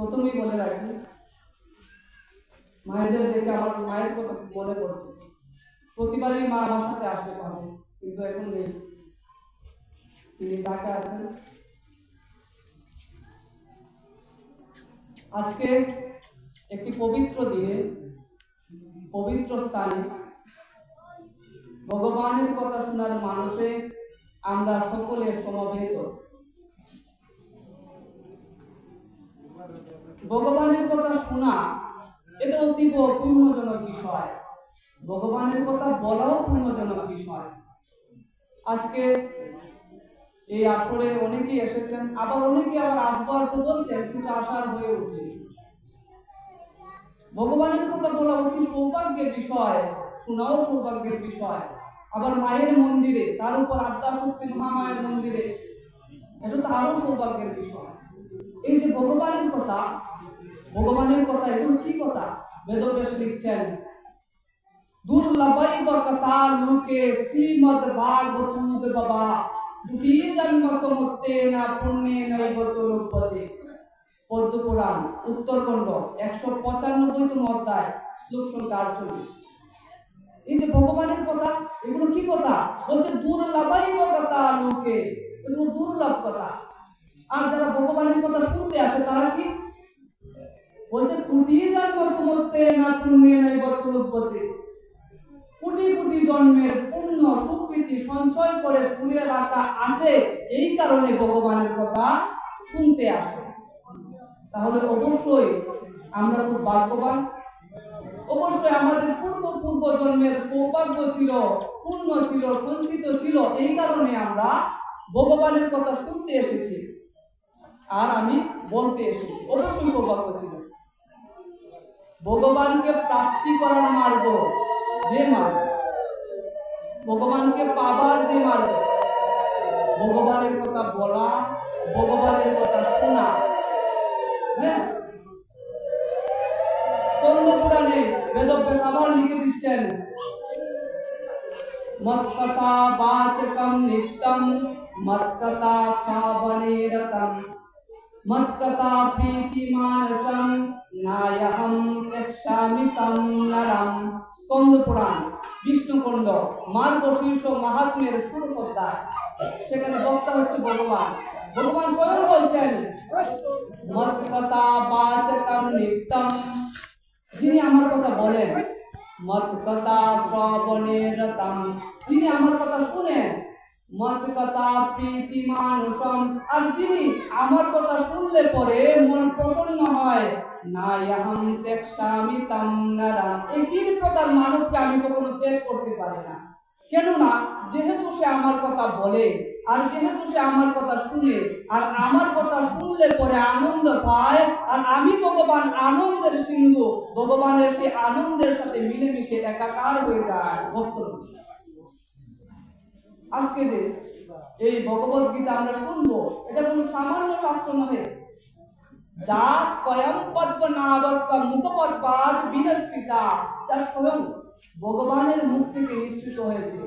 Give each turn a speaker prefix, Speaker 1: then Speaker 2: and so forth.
Speaker 1: প্রথমেই বলে রাখি, মায়েদের দেখে আমার মায়ের কথা মনে পড়ছে। প্রতিবারই মা আমার সাথে আসতে পারে কিন্তু এখন নেই। তিনি ঢাকা আছেন। আজকে একটি পবিত্র দিনে, পবিত্র স্থানে ভগবানের কথা শোনার মানুষে আমরা সকলে সমবেত। ভগবানের কথা শোনা, এটা অতীব পূর্ণজনক বিষয়। ভগবানের কথা বলাও পূর্ণজনক বিষয়। আজকে এই আসরে অনেকেই এসেছেন, আবার অনেকে আবার আসবার তো বলছেন, কিন্তু আসার হয়ে উঠে ভগবানের কথা বলা অতি সৌভাগ্যের বিষয়, শোনাও সৌভাগ্যের বিষয়। আবার মায়ের মন্দিরে, তার উপর আত্মা শক্তি মহামায়ের মন্দিরে, এটা তো আরও সৌভাগ্যের বিষয়। এই যে ভগবানের কথা ভগবানের কথা এগুলো কি কথা? বেদব্যাস লিখছেন দুর্লভই কথা লোকে শ্রীমদ ভাগবত বাবা। দুটি জন্ম সমত্তে না পুণ্যে নৈব চলুপদে পদ্ম পুরাণ উত্তরখণ্ড একশো পঁচানব্বইতম অধ্যায়, শ্লোক সংখ্যা আটচল্লিশ। এই যে ভগবানের কথা, এগুলো কি কথা? বলছে দুর্লভই কথা লোকে। এগুলো দুর্লভ কথা। আর যারা ভগবানের কথা শুনতে আসে, তারা কি বলছে, কোটি জন্ম সমস্তে না, পুণ্যে নাই বৎসরূপতে কোটি কোটি জন্মের পুণ্য, সুকৃতি, সঞ্চয় করে পুড়ে রাখা আছে, এই কারণে ভগবানের কথা শুনতে আসে। তাহলে অবশ্যই আমরা খুব ভাগ্যবান। অবশ্যই আমাদের পূর্ব পূর্ব জন্মের সৌভাগ্য ছিল পূর্ণ ছিল, সঞ্চিত ছিল, এই কারণে আমরা ভগবানের কথা শুনতে এসেছি। আর আমি বলতে এসেছি, অবশ্যই সৌভাগ্য ছিল। ভগবানকে প্রাপ্তি করার মার্গ যে মার্গ ভগবানকে পাবার যে মার্গ ভগবানের কথা বলা ভগবানের কথা শোনা হ্যাঁ স্কন্দ পুরাণে বেদব্যাস আবার লিখে দিচ্ছেন মৎকথা বাচকম নিত্যম মৎকথা শ্রাবণে রতম মৎকথা প্রীতি মানসম নায়হম যক্ষামি তম নরম স্কন্দ পুরাণ, বিষ্ণুকুণ্ড, মার্গ শীর্ষ মাহাত্মের ষোড়শ সেখানে বক্তা হচ্ছে ভগবান। ভগবান স্বয়ং বলছেন মৎকথা বাচকম নিত্যম। যিনি আমার কথা বলেন মত কথা শ্রবণে রতম আমার কথা শুনেন আর যিনি আমার কথা শুনলে পরে মন প্রসন্ন হয় না এই তিন প্রকার মানবকে আমি কখনো ত্যাগ করতে পারি না। কেননা, যেহেতু সে আমার কথা বলে, আর যেহেতু সে আমার কথা শুনে, আর আমার কথা শুনলে পরে আনন্দ পায়, আর আমি ভগবান আনন্দের সিন্ধু, ভগবানের সেই আনন্দের সাথে মিলেমিশে একাকার হয়ে যায়। ভক্ত আজকে যে এই ভগবত গীতা আমরা শুনব, এটা কোন সামান্য শাস্ত্র নহে। যা স্বয়ং পদ্মনাভস্য মুখপদ্পাদ বিনস্কৃতা যা স্বয়ং ভগবানের মুখ থেকে নিশ্চিত হয়েছে।